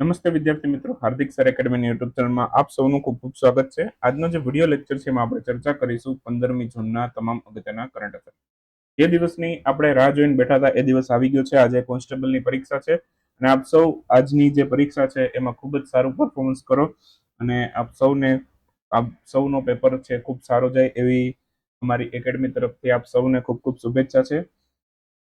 નમસ્તે વિદ્યાર્થી મિત્રો, હાર્દિક સર એકેડમીની યુટ્યુબ ચેનલમાં આપ સૌનું ખૂબ ખૂબ સ્વાગત છે. આજનો જે વીડિયો લેક્ચર છે એમાં આપણે ચર્ચા કરીશું પંદરમી જૂનના તમામ અગત્યના કરંટ અફેર જે દિવસની આપણે રાહ જોઈને બેઠા હતા, એ દિવસ આવી ગયો છે, આજે કોન્સ્ટેબલની પરીક્ષા છે. અને આપ સૌ આજની જે પરીક્ષા છે એમાં ખૂબ જ સારું પરફોર્મન્સ કરો. અને આપ સૌને, આપ સૌનો પેપર છે, ખૂબ સારો જાય એવી અમારી એકેડમી તરફથી આપ સૌને ખૂબ ખૂબ શુભેચ્છા છે.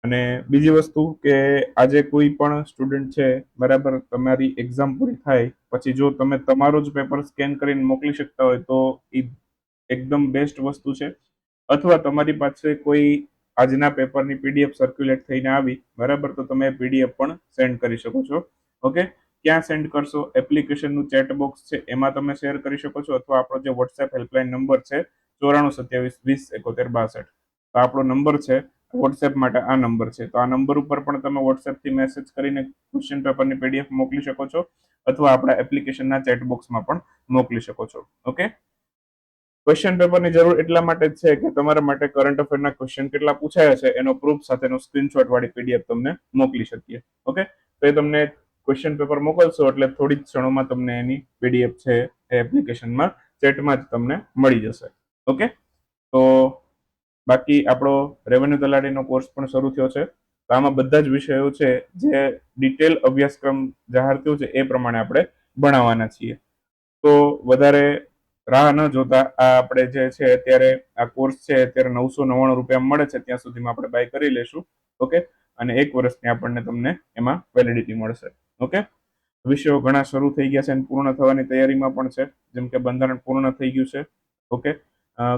અને બીજી વસ્તુ કે આજે કોઈ પણ સ્ટુડન્ટ છે, બરાબર, તમારી એક્ઝામ પૂરી થાય, પછી જો તમે તમારો જ પેપર સ્કેન કરીને મોકલી શકતા હોય, તો એ એકદમ બેસ્ટ વસ્તુ છે. અથવા તમારી પાસે કોઈ આજના પેપરની પીડીએફ સર્ક્યુલેટ થઈને આવી, બરાબર, તો તમે પીડીએફ પણ સેન્ડ કરી શકો છો. ઓકે ક્યાં સેન્ડ કરશો? એપ્લિકેશનનું ચેટ બોક્સ છે, એમાં તમે શેર કરી શકો છો, અથવા આપણો જે વોટ્સએપ હેલ્પલાઇન નંબર છે, ચોરાણું સત્યાવીસ વીસ એકોતેર બાસઠ. તો આપણો નંબર છે વોટ્સએપ માટે આ નંબર છે. તો આ નંબર ઉપર પણ તમે વોટ્સએપથી મેસેજ કરીને ક્વેશ્ચન પેપરની પીડીએફ મોકલી શકો છો અથવા આપણા એપ્લિકેશનના ચેટ બોક્સમાં પણ મોકલી શકો છો. ઓકે ક્વેશ્ચન પેપરની જરૂર એટલા માટે જ છે કે તમારા માટે કરંટ અફેરના ક્વેશ્ચન કેટલા પૂછાયા છે એનો પ્રૂફ સાથેનો સ્ક્રીનશોટ વાળી પીડીએફ તમને મોકલી શકીએ. ઓકે તો એ તમને ક્વેશ્ચન પેપર મોકલશો એટલે થોડી જ ક્ષણોમાં તમને એની પીડીએફ છે એ એપ્લિકેશનમાં ચેટમાં જ તમને મળી જશે. ઓકે તો બાકી આપણો રેવન્યુ તલાટીનો કોર્સ પણ શરૂ થયો છે. તો આમાં બધા જ વિષયો છે જે ડિટેલ અભ્યાસક્રમ જાહેર થયો છે એ પ્રમાણે આપણે ભણાવવાના છીએ. તો વધારે રાહ ન જોતા આ આપણે જે છે અત્યારે આ કોર્સ છે અત્યારે નવસો નવ્વાણું રૂપિયા મળે છે ત્યાં સુધીમાં આપણે બાય કરી લેશું. ઓકે? અને એક વર્ષની આપણને તમને એમાં વેલિડિટી મળશે. ઓકે? વિષયો ઘણા શરૂ થઈ ગયા છે અને પૂર્ણ થવાની તૈયારીમાં પણ છે. જેમ કે બંધારણ પૂર્ણ થઈ ગયું છે. ઓકે?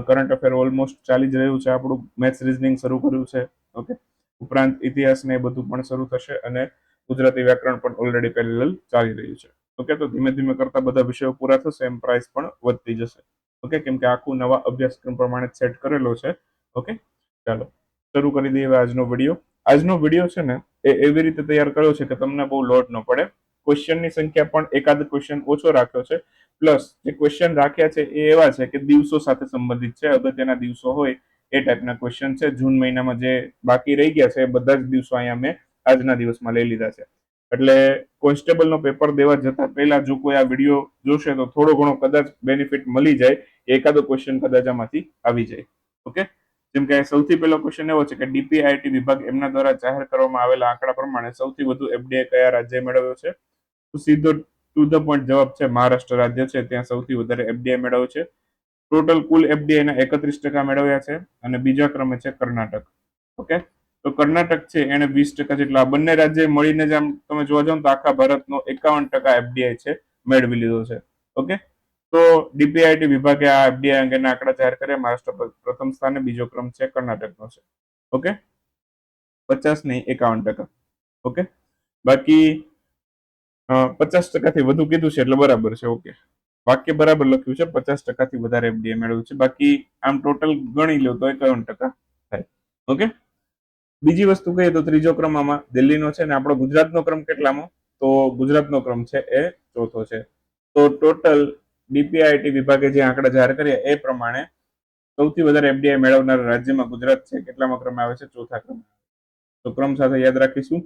કરંટ અફેર ઓલમોસ્ટ ચાલી જ રહ્યું છે. આપણું મેથ્સ રિઝનિંગ શરૂ કર્યું છે. ઓકે ઉપરાંત ઇતિહાસ ને બધું પણ શરૂ થશે અને ગુજરાતી વ્યાકરણ પણ ઓલરેડી પેરેલલ ચાલી રહ્યું છે. ઓકે તો ધીમે ધીમે કરતા બધા વિષયો પૂરા થશે એમ પ્રાઇસ પણ વધતી જશે. ઓકે કેમ કે આખું નવા અભ્યાસક્રમ પ્રમાણે સેટ કરેલો છે. ઓકે ચાલો. શરૂ કરી દઈએ આજનો વીડિયો આજનો વીડિયો છે ને, એ એવી રીતે તૈયાર કર્યો છે કે તમને બહુ લોડ ન પડે. ક્વેશ્ચનની સંખ્યા પણ એકાદ ક્વેશ્ચન ઓછો રાખ્યો છે. પ્લસ જે ક્વેશ્ચન રાખ્યા છે એ એવા છે કે દિવસો સાથે સંબંધિત છે. અગત્યના દિવસો હોય એ ટાઈપના ક્વેશ્ચન છે. જૂન મહિનામાં જે બાકી રહી ગયા છે એ બધા જ દિવસો અહીંયા મેં આજના દિવસમાં લઈ લીધા છે. એટલે કોન્સ્ટેબલનો પેપર દેવા જતા પહેલા જો કોઈ આ વીડિયો જોશે તો થોડો ઘણો કદાચ બેનિફિટ મળી જાય. એકાદો ક્વેશ્ચન કદાચ આમાંથી આવી જાય. ઓકે જેમ કે સૌથી પહેલો ક્વેશ્ચન એવો છે કે ડીપીઆઈટી વિભાગ એમના દ્વારા જાહેર કરવામાં આવેલા આંકડા પ્રમાણે સૌથી વધુ એફડીઆઈ કયા રાજ્ય મેળવ્યો છે? સીધો ટુ ધ પોઈન્ટ જવાબ છે મહારાષ્ટ્ર રાજ્ય છે. ત્યાં સૌથી વધારે એફડીઆઈ મેળવ્યો છે. ટોટલ કુલ એફડીઆઈના એકત્રીસ ટકા મેળવ્યા છે અને બીજા ક્રમે છે કર્ણાટક. ઓકે તો કર્ણાટક છે એને વીસ ટકા જેટલા. બંને રાજ્ય મળીને જ આમ તમે જોવા જાવ તો આખા ભારતનો એકાવન ટકા એફડીઆઈ છે મેળવી લીધો છે. ઓકે તો ડીપીઆઈટી વિભાગે આ એફડીઆઈ અંગેના આંકડા જાહેર કર્યા. મહારાષ્ટ્ર પ્રથમ સ્થાને બીજો ક્રમ છે કર્ણાટકનો છે. ઓકે પચાસ નહીં, એકાવન ટકા. ઓકે બાકી પચાસ ટકાથી વધુ કીધું છે એટલે બરાબર છે ઓકે વાક્ય બરાબર લખ્યું છે, પચાસ ટકાથી વધારે એફડીએ મેળવ્યું છે. બાકી આમ ટોટલ ગણી લો તો એકાવન ટકા થાય ઓકે બીજી વસ્તુ કહીએ તો ત્રીજો ક્રમ આમાં દિલ્હીનો છે ને આપણો ગુજરાતનો ક્રમ કેટલામાં? તો ગુજરાતનો ક્રમ છે એ ચોથો છે. તો ટોટલ ડીપીઆઈટી વિભાગે જે આંકડા જાહેર કર્યા એ પ્રમાણે સૌથી વધારે એફડીઆઈ મેળવનાર રાજ્યમાં ગુજરાત છે, કેટલામાં ક્રમે આવે છે? ચોથા ક્રમે તો ક્રમ સાથે યાદ રાખીશું.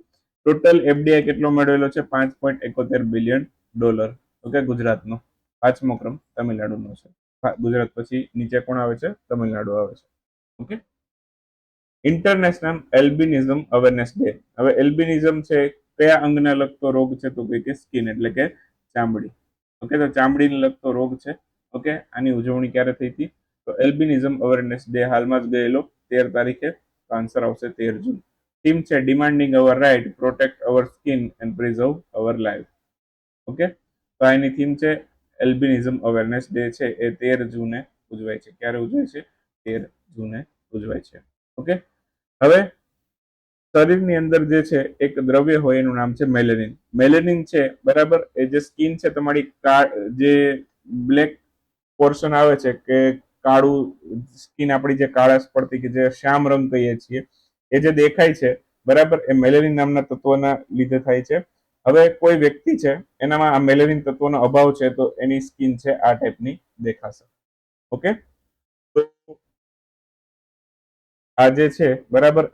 ટોટલ એફડીઆઈ કેટલો મેળવેલો છે? પાંચ પોઈન્ટ એકોતેર બિલિયન ડોલર ઓકે ગુજરાતનો. પાંચમો ક્રમ તમિલનાડુનો છે. ગુજરાત પછી નીચે કોણ આવે છે? તમિલનાડુ આવે છે. Okay international albinism awareness day હવે એલ્બિનિઝમ છે, કયા અંગને લગતો રોગ છે તો કે સ્કિન એટલે કે ચામડી. ઓકે તો ચામડીને લગતો રોગ છે. ઓકે આની ઉજવણી ક્યારે થઈ હતી? તો એલ્બિનિઝમ અવેરનેસ ડે હાલમાં જ ગયેલો. તેર તારીખે તો આન્સર આવશે તેર જૂન. થીમ છે demanding our right protect our skin and preserve our life okay તો આની થીમ છે એલ્બિનિઝમ અવેરનેસ ડે છે, એ તેર જૂને ઉજવાય છે. ક્યારે ઉજવાય છે? તેર જૂને ઉજવાય છે. ઓકે હવે, શરીરની અંદર જે છે, એક દ્રવ્ય હોય એનું નામ છે મેલેનિન મેલેનિન છે, બરાબર? એ જે સ્કિન છે, તમારી જે બ્લેક પોર્શન આવે છે, કે કાળું સ્કિન આપણી જે કાળાશ પડતી કે જે શ્યામ રંગ કહીએ છીએ એ જે દેખાય છે, બરાબર, એ મેલેરિન નામના તત્વના લીધે થાય છે. હવે કોઈ વ્યક્તિ છે, એનામાં આ મેલેરિન તત્વનો અભાવ છે, તો એની સ્કિન છે આ ટાઈપની દેખાશે. ઓકે? તો આ જે છે, બરાબર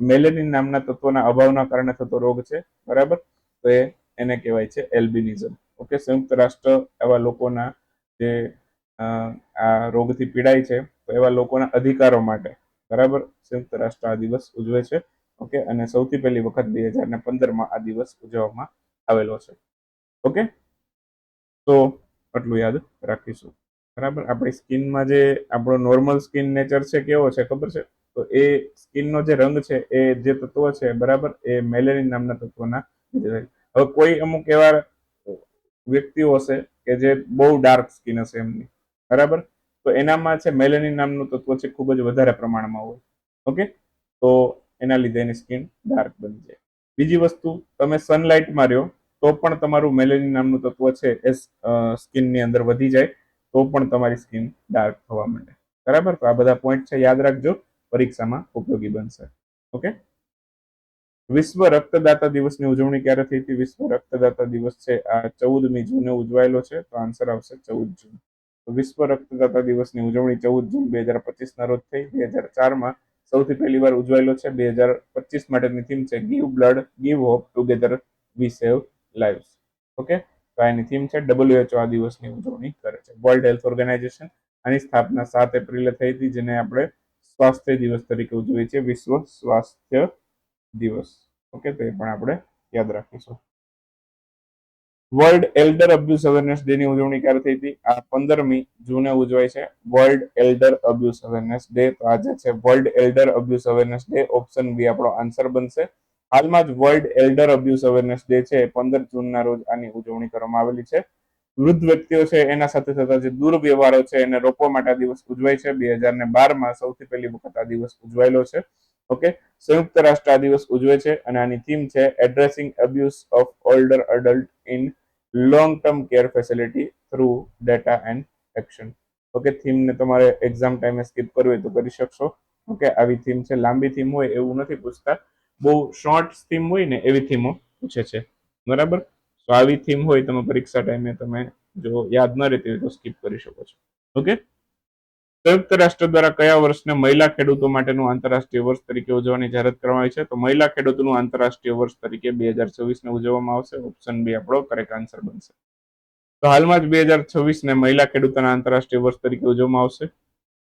મેલેનિન નામના તત્વના અભાવના કારણે થતો રોગ છે, બરાબર? તો એ, એને કહેવાય છે એલ્બિનિઝમ. ઓકે? સંયુક્ત રાષ્ટ્ર એવા લોકોના જે આ રોગથી પીડાય છે, તો એવા લોકોના અધિકારો માટે. બરાબર? સંયુક્ત રાષ્ટ્ર આ દિવસ ઉજવે છે. ઓકે? અને સૌથી પહેલી વખત બે હજાર ને પંદરમાં આ દિવસ ઉજવવામાં આવેલો છે. ઓકે? તો આટલું યાદ રાખીશું. બરાબર? આપણી સ્કિનમાં જે આપણો નોર્મલ સ્કિન નેચર છે કેવો છે, ખબર છે? તો એ સ્કિનનો જે રંગ છે, એ જે તત્વ છે, બરાબર? એ મેલેનિન નામના તત્વના હવે કોઈ અમુક એવા વ્યક્તિઓ હશે કે જે બહુ ડાર્ક સ્કિન હશે એમની. બરાબર? તો એનામાં છે મેલેનિન નામનું તત્વ છે, ખૂબ જ વધારે પ્રમાણમાં હોય. ઓકે? તો એના લીધે એની સ્કિન ડાર્ક બની જાય. બીજી વસ્તુ, તમે સનલાઇટમાં રહ્યો, તો પણ તમારું મેલેનિન નામનું તત્વ છે એ સ્કિનની અંદર વધી જાય, તો પણ તમારી સ્કિન ડાર્ક થવા માંડે. બરાબર? તો આ બધા પોઈન્ટ છે, યાદ રાખજો, પરીક્ષામાં ઉપયોગી બનશે. ઓકે? વિશ્વ રક્તદાતા દિવસની ઉજવણી ક્યારે થઈ હતી? વિશ્વ રક્તદાતા દિવસ છે, આ ચૌદમી જૂને ઉજવાયેલો છે, તો આન્સર આવશે ચૌદ જૂન. વિશ્વ રક્તદાતા દિવસની ઉજવણી ચૌદ જૂન બે હજાર પચીસના રોજ થઈ. બે હજાર ચારમાં સૌથી પહેલી વાર ઉજવાયેલો છે. બે હજાર પચીસ માટેની થીમ છે give blood give hope together we save lives okay? તો આની થીમ છે ડબલ્યુએચઓ આ દિવસની ઉજવણી કરે છે. વર્લ્ડ હેલ્થ ઓર્ગેનાઇઝેશન આની સ્થાપના સાત એપ્રિલે થઈ હતી, જેને આપણે સ્વાસ્થ્ય દિવસ તરીકે ઉજવીએ છીએ. વિશ્વ સ્વાસ્થ્ય દિવસ. ઓકે? તો એ પણ આપણે યાદ રાખીશું. World elder abuse awareness day ની ઉજવણી ક્યારે થઈ હતી? આ પંદરમી જૂને ઉજવાય છે. World elder abuse awareness day. તો આજે છે world elder abuse awareness day. Option B આપણો આન્સર બનશે. હાલમાં જ world elder abuse awareness day છે. પંદર જૂનના રોજ આની ઉજવણી કરવામાં આવેલી છે. વૃદ્ધ વ્યક્તિઓ છે, એના સાથે થતા જે દુર્વ્યવહારો છે, એને રોકવા માટે આ દિવસ ઉજવાય છે. બે હજાર ને બારમાં સૌથી પહેલી વખત આ દિવસ ઉજવાયેલો છે. ઓકે? સંયુક્ત રાષ્ટ્ર આ દિવસ ઉજવે છે અને આની થીમ છે addressing abuse of older adult in long term care facility through data and action okay થીમને તમારે એક્ઝામ ટાઈમે સ્કીપ કરવી હોય તો કરી શકશો. ઓકે આવી થીમ છે. લાંબી થીમ હોય એવું નથી પૂછતા. બહુ શોર્ટ થીમ હોય ને એવી થીમો પૂછે છે. બરાબર? તો આવી થીમ હોય તમે પરીક્ષા ટાઈમે તમે જો યાદ ન રહેતી હોય તો સ્કીપ કરી શકો છો. ઓકે સંયુક્ત રાષ્ટ્ર દ્વારા કયા વર્ષને મહિલા ખેડૂતો માટેનું આંતરરાષ્ટ્રીય વર્ષ તરીકે ઉજવવાની જાહેરાત કરવામાં આવી છે? તો મહિલા ખેડૂતોનું આંતરરાષ્ટ્રીય વર્ષ તરીકે બે હજાર છવ્વીસને ઉજવવામાં આવશે. ઓપ્શન બી આપણો કરેક્ટ આન્સર બનશે. તો હાલમાં જ બે હજાર છવ્વીસને મહિલા ખેડૂતોના આંતરરાષ્ટ્રીય વર્ષ તરીકે ઉજવવામાં આવશે.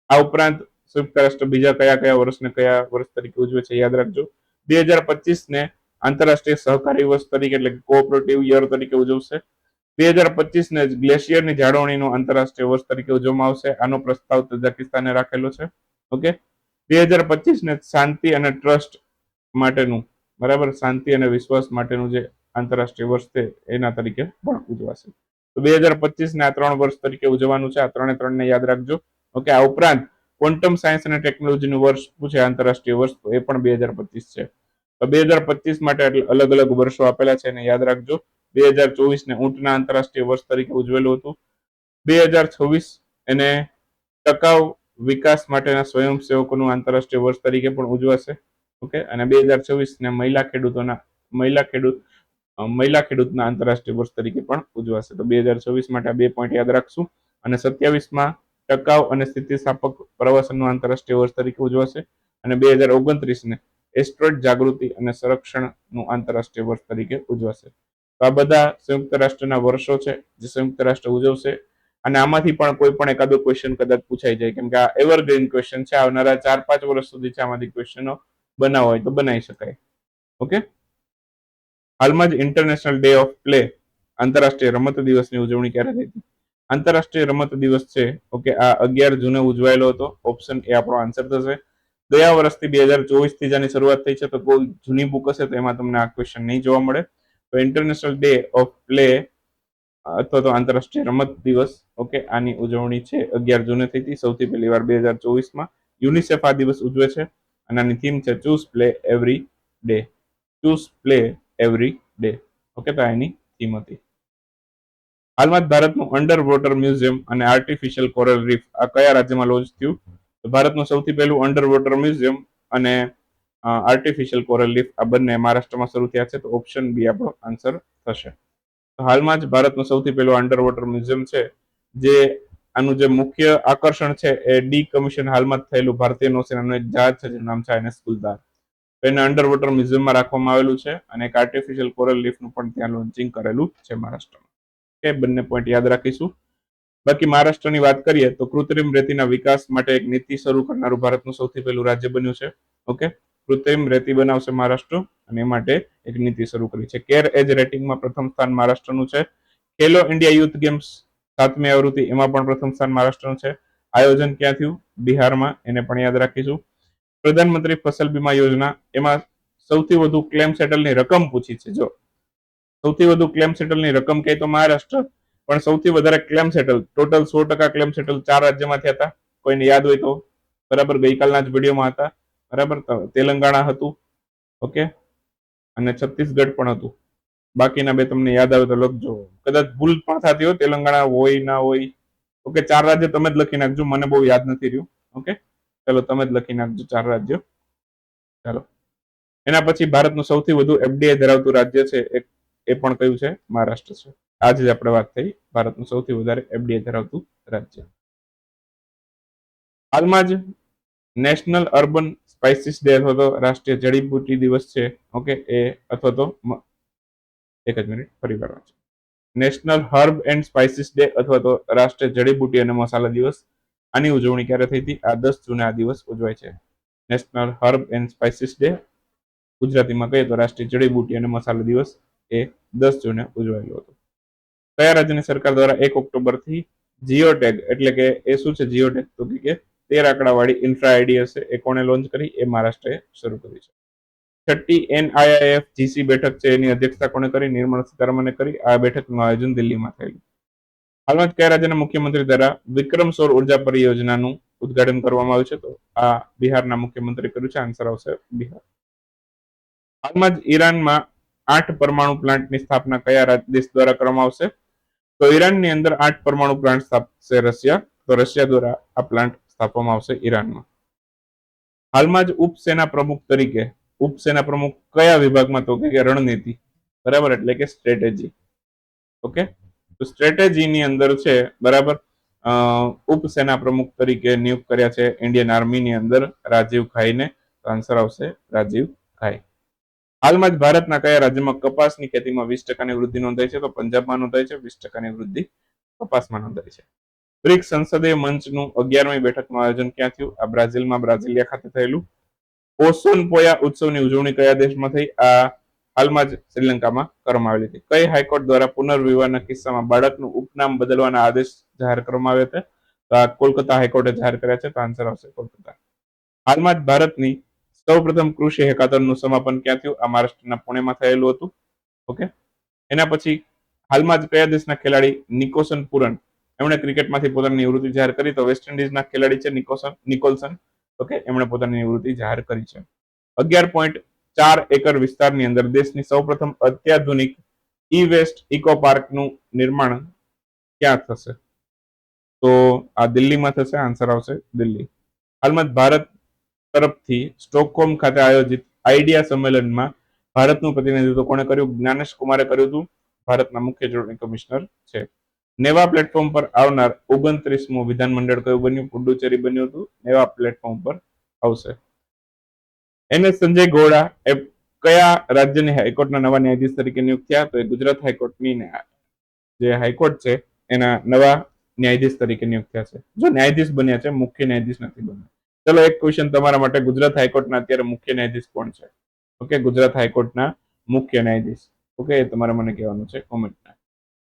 આ ઉપરાંત સંયુક્ત રાષ્ટ્ર બીજા કયા કયા વર્ષને કયા વર્ષ તરીકે ઉજવે છે યાદ રાખજો. બે હજાર પચીસને આંતરરાષ્ટ્રીય સહકારી વર્ષ તરીકે એટલે કોઓપરેટિવ યર તરીકે ઉજવશે. બે હજાર પચીસને ગ્લેશિયરની જાળવણીનું આંતરરાષ્ટ્રીય વર્ષ તરીકે ઉજવવામાં આવશે. આનો પ્રસ્તાવ તજાકિસ્તાને રાખેલો છે. ઓકે? બે હજાર પચીસને શાંતિ અને ટ્રસ્ટ માટેનું, બરાબર? શાંતિ અને વિશ્વાસ માટેનું જે આંતરરાષ્ટ્રીય વર્ષ છે, એના તરીકે પણ ઉજવાશે. તો બે હજાર પચીસને આ ત્રણ વર્ષ તરીકે ઉજવવાનું છે. આ ત્રણે ત્રણને યાદ રાખજો. ઓકે? આ ઉપરાંત ક્વોન્ટમ સાયન્સ અને ટેકનોલોજીનું વર્ષ પૂછે આંતરરાષ્ટ્રીય વર્ષ, તો એ પણ બે હજાર પચીસ છે. તો બે હજાર પચીસ માટે અલગ અલગ વર્ષો આપેલા છે, એને યાદ રાખજો. બે હજાર ચોવીસને ઊંટના આંતરરાષ્ટ્રીય વર્ષ તરીકે ઉજવેલું હતું. બે હજાર છવ્વીસ એને ટકાઉ વિકાસ માટેના સ્વયંસેવકોનું આંતરરાષ્ટ્રીય વર્ષ તરીકે પણ ઉજવાશે. ઓકે? અને બે હજાર છવ્વીસને મહિલા ખેડૂતોના, મહિલા ખેડૂત મહિલા ખેડૂતના આંતરરાષ્ટ્રીય વર્ષ તરીકે પણ ઉજવાશે. તો બે હજાર છવ્વીસ માટે બે પોઈન્ટ યાદ રાખશું. અને સત્યાવીસમાં ટકાઉ અને સ્થિતિસ્થાપક પ્રવાસનનું આંતરરાષ્ટ્રીય વર્ષ તરીકે ઉજવાશે. અને બે હજાર ઓગણત્રીસને એસ્ટ્રોઇડ જાગૃતિ અને સંરક્ષણનું આંતરરાષ્ટ્રીય વર્ષ તરીકે ઉજવાશે. તો આ બધા સંયુક્ત રાષ્ટ્રના વર્ષો છે, જે સંયુક્ત રાષ્ટ્ર ઉજવશે. અને આમાંથી પણ કોઈ પણ એકાદો ક્વેશ્ચન કદાચ પૂછાઈ જાય, કેમ કે આ એવરગ્રીન ક્વેશ્ચન છે, આવનારા ચાર પાંચ વર્ષ સુધી છે આમાંથી ક્વેશ્ચનો બનાવવા હોય તો બનાવી શકાય. ઓકે? હાલમાં જ ઇન્ટરનેશનલ ડે ઓફ પ્લે આંતરરાષ્ટ્રીય રમત દિવસની ઉજવણી ક્યારે થઈ હતી? આંતરરાષ્ટ્રીય રમત દિવસ છે, ઓકે, આ અગિયાર જૂને ઉજવાયેલો હતો. ઓપ્શન એ આપણો આન્સર થશે. ગયા વર્ષથી બે હજાર ચોવીસથી જેની શરૂઆત થઈ છે, તો કોઈ જૂની બુક હશે તો એમાં તમને આ ક્વેશ્ચન નહીં જોવા મળે. તો ઇન્ટરનેશનલ ડે ઓફ પ્લે અથવા તો આંતરરાષ્ટ્રીય રમત દિવસ, ઓકે, આની ઉજવણી છે અગિયાર જૂને થઈ હતી. સૌથી પહેલી વાર બે હજાર ચોવીસમાં યુનિસેફ આ દિવસ ઉજવે છે અને આની થીમ છે choose play every day choose play every day okay, તો એની થીમ હતી. હાલમાં ભારતનું અંડર વોટર મ્યુઝિયમ અને આર્ટિફિશિયલ કોરલ રીફ આ કયા રાજ્યમાં લોન્ચ થયું? તો ભારતનું સૌથી પહેલું અંડર વોટર મ્યુઝિયમ અને આર્ટિફિશિયલ કોરલ લીફ આ બંને મહારાષ્ટ્રમાં શરૂ થયા છે તો ઓપ્શન બી આપણો આન્સર થશે. હાલમાં જ ભારતનું સૌથી પહેલું અંડર વોટર મ્યુઝિયમ છે, જે આનું જે મુખ્ય આકર્ષણ છે એ ડી કમિશન હાલમાં થયેલું ભારતીય નૌસેનાનું એક જહાજ છે જેનું નામ છે આઈએનએસ ગુલદાર એને અંડર વોટર મ્યુઝિયમમાં રાખવામાં આવેલું છે અને એક આર્ટિફિશિયલ કોરલ લીફનું પણ ત્યાં લોન્ચિંગ કરેલું છે મહારાષ્ટ્રમાં. એ બંને પોઈન્ટ યાદ રાખીશું. બાકી મહારાષ્ટ્રની વાત કરીએ તો કૃત્રિમ રેતીના વિકાસ માટે એક નીતિ શરૂ કરનારું ભારતનું સૌથી પહેલું રાજ્ય બન્યું છે. ઓકે કૃત્રિમ રેતી બનાવશે મહારાષ્ટ્ર અને એ માટે એક નીતિ શરૂ કરી છે. કેર એજ રેટિંગમાં પ્રથમ સ્થાન મહારાષ્ટ્રનું છે. ખેલો ઇન્ડિયા યુથ ગેમ્સ સાતમી આવૃત્તિ એમાં પણ પ્રથમ સ્થાન મહારાષ્ટ્રનું છે. આયોજન ક્યાં થયું? બિહારમાં, એને પણ યાદ રાખીશું. પ્રધાનમંત્રી ફસલ બીમા યોજના, એમાં સૌથી વધુ ક્લેમ સેટલની રકમ પૂછી છે. જો સૌથી વધુ ક્લેમ સેટલની રકમ કહે તો મહારાષ્ટ્ર, પણ સૌથી વધારે ક્લેમ સેટલ ટોટલ સો ટકા ક્લેમ સેટલ ચાર રાજ્યમાં થયા હતા. કોઈને યાદ હોય તો બરાબર ગઈકાલના જ વિડીયોમાં હતા. બરાબર? તેલંગાણા હતું, ઓકે? અને છત્તીસગઢ પણ હતું. બાકીના બે તમને યાદ આવે તો લખજો. કદાચ ભૂલ પણ થતી હોય, તેલંગાણા હોય, ના હોય. ઓકે, ચાર રાજ્ય તમે જ લખી નાખજો, મને બહુ યાદ નથી રહ્યું. ઓકે? ચાલો, તમે જ લખી નાખજો ચાર રાજ્ય. ચાલો. એના પછી ભારતનું સૌથી વધુ એફડીઆઈ ધરાવતું રાજ્ય છે એક એ પણ કયું છે? મહારાષ્ટ્ર છે. આજે જ આપણે વાત થઈ, ભારતનું સૌથી વધારે એફડીઆઈ ધરાવતું રાજ્ય. હાલમાં જ નેશનલ અર્બન સ્પાઇસીસ ડે અથવા તો રાષ્ટ્રીય જડીબુટી દિવસ છે ઓકે એ અથવા તો એક જ મિનિટ, ફરી કરવા છે. National herb and spices day અથવા તો રાષ્ટ્રીય જડીબુટી અને મસાલા દિવસ, આની ઉજવણી ક્યારે થઈ હતી? આ દસ જૂને આ દિવસ ઉજવાય છે. National herb and spices day ગુજરાતીમાં કહીએ તો રાષ્ટ્રીય જડીબુટી અને મસાલા દિવસ, એ દસ જૂને ઉજવાયેલો હતો. કયા રાજ્યની સરકાર દ્વારા એક ઓક્ટોબરથી જીઓટેગ, એટલે કે એ શું છે જીઓટેગ? તો કે તેર આંકડાવાળી ઇન્ફ્રા આઈડી હશે, એ કોણે લોન્ચ કરી? એ મહારાષ્ટ્રએ શરૂ કરી છે. છઠ્ઠી એનઆઈઆઈએફ જીસી બેઠક છે, એની અધ્યક્ષતા કોણે કરી? નિર્મલા સીતારામને કરી. આ બેઠકનું આયોજન દિલ્હીમાં થયેલું. હાલમાં જ કયા રાજ્યના મુખ્યમંત્રી દ્વારા વિક્રમ સૌર ઊર્જા પરિયોજનાનું ઉદઘાટન કરવામાં આવ્યું છે? તો આ બિહારના મુખ્યમંત્રી કર્યું છે. આન્સર આવશે બિહાર. હાલમાં જ ઈરાનમાં આઠ પરમાણુ પ્લાન્ટની સ્થાપના કયા દેશ દ્વારા કરવામાં આવશે? તો ઈરાનની અંદર આઠ પરમાણુ પ્લાન્ટ સ્થાપશે રશિયા. તો રશિયા દ્વારા આ પ્લાન્ટ સ્થાપવામાં આવશે ઈરાનમાં. હાલમાં જ ઉપસેના પ્રમુખ તરીકે, ઉપસેના પ્રમુખ કયા વિભાગમાં તો કે રણનીતિ, બરાબર? એટલે કે સ્ટ્રેટેજી. ઓકે? તો સ્ટ્રેટેજીની અંદર છે, બરાબર? ઉપસેના પ્રમુખ તરીકે નિયુક્ત કર્યા છે ઇન્ડિયન આર્મીની અંદર રાજીવ ખાઈને. આન્સર આવશે રાજીવ ખાઈ. હાલમાં જ ભારતના કયા રાજ્યમાં કપાસની ખેતીમાં વીસ ટકાની વૃદ્ધિ નોંધાઈ છે? તો પંજાબમાં નોંધાઈ છે, વીસ ટકાની વૃદ્ધિ કપાસમાં નોંધાઈ છે. બ્રિક્સ સંસદીય મંચનું અગિયારમી બેઠકનું આયોજન ક્યાં થયું? આ બ્રાઝિલમાં બ્રાઝિલિયા ખાતે થયેલું. ઓસોન પોયા ઉત્સવની ઉજવણી કયા દેશમાં થઈ? આ હાલમાં જ શ્રીલંકામાં કરવામાં આવેલી હતી. કઈ હાઈકોર્ટ દ્વારા પુનર્વિવાહના કિસ્સામાં બાળકનું ઉપનામ બદલવાના આદેશ જાહેર કરવામાં આવ્યા હતા? તો આ કોલકાતા હાઈકોર્ટે જાહેર કર્યા છે, તો આન્સર આવશે કોલકાતા. હાલમાં જ ભારતની સૌપ્રથમ કૃષિ હેકાથોનનું સમાપન ક્યાં થયું? આ મહારાષ્ટ્રના પુણેમાં થયેલું હતું. ઓકે? એના પછી હાલમાં જ કયા દેશના ખેલાડી નિકોસન પુરન એમણે ક્રિકેટમાંથી પોતાની નિવૃત્તિ જાહેર કરી તો વેસ્ટ ઇન્ડિઝના ખેલાડી છે નિકોસન નિકોલસન. ઓકે, એમણે પોતાની નિવૃત્તિ જાહેર કરી છે. અગિયાર પોઈન્ટ ચાર એકર વિસ્તારની અંદર દેશની સૌપ્રથમ અત્યાધુનિક ઈ વેસ્ટ ઇકો પાર્કનું નિર્માણ ક્યાં થશે? તો આ દિલ્હીમાં થશે, આન્સર આવશે દિલ્હી. હાલમાં ભારત તરફથી સ્ટોકહોમ ખાતે આયોજિત આઈડિયા સંમેલનમાં ભારતનું પ્રતિનિધિત્વ કોણે કર્યું? જ્ઞાનેશ કુમારે કર્યું હતું. ભારતના મુખ્ય ચૂંટણી કમિશનર છે. નેવા પ્લેટફોર્મ પર આવનાર ઓગણત્રીસમું વિધાનમંડળ કયું બન્યું? પુડુચેરી બન્યું હતું. નેવા પ્લેટફોર્મ પર આવશે. એને સંજય ગોળા એ કયા રાજ્યની હાઈકોર્ટના નવા ન્યાયાધીશ તરીકે નિયુક્ત થયા? તો એ ગુજરાત હાઈકોર્ટની જે હાઈકોર્ટ છે, એના નવા ન્યાયાધીશ તરીકે નિયુક્ત થયા છે. જો ન્યાયાધીશ બન્યા છે, મુખ્ય ન્યાયાધીશ નથી બન્યા. ચલો, એક ક્વેશ્ચન તમારા માટે ગુજરાત હાઈકોર્ટના અત્યારે મુખ્ય ન્યાયાધીશ કોણ છે? ઓકે ગુજરાત હાઈકોર્ટના મુખ્ય ન્યાયાધીશ. ઓકે એ તમારે મને કહેવાનું છે કોમેન્ટના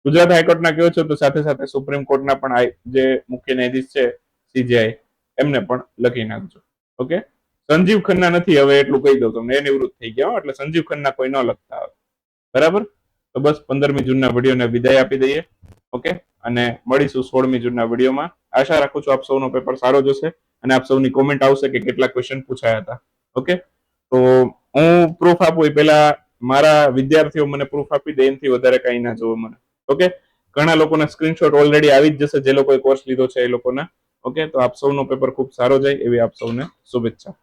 ગુજરાત હાઈકોર્ટના કયો છો તો સાથે સાથે સુપ્રીમ કોર્ટના પણ જે મુખ્ય ન્યાયાધીશ છે સીજીઆઈ એમને પણ લખી નાખજો. ઓકે? સંજીવ ખન્ના નથી, હવે એટલું કહી દઉં તમને, એ નિવૃત્ત થઈ ગયા એટલે સંજીવ ખન્ના કોઈ ન લખતા આવે બરાબર? તો બસ પંદરમી જૂનના વિડીયોને વિદાય આપી દઈએ. ઓકે? અને મળીશું સોળમી જૂનના વિડીયોમાં. આશા રાખું છું આપ સૌનો પેપર સારો જશે અને આપ સૌની કોમેન્ટ આવશે કે કેટલા ક્વેશ્ચન પૂછાયા હતા. ઓકે? તો હું પ્રૂફ આપું એ પહેલા મારા વિદ્યાર્થીઓ મને પ્રૂફ આપી દે, એનાથી વધારે કઈ ના જોવે મને. ઓકે ઘણા લોકોના સ્ક્રીનશોટ ઓલરેડી આવી જ જશે. જે લોકોએ કોર્સ લીધો છે એ લોકોના. ઓકે તો આપ સૌનો પેપર ખૂબ સારો જાય એવી આપ સૌને શુભેચ્છા.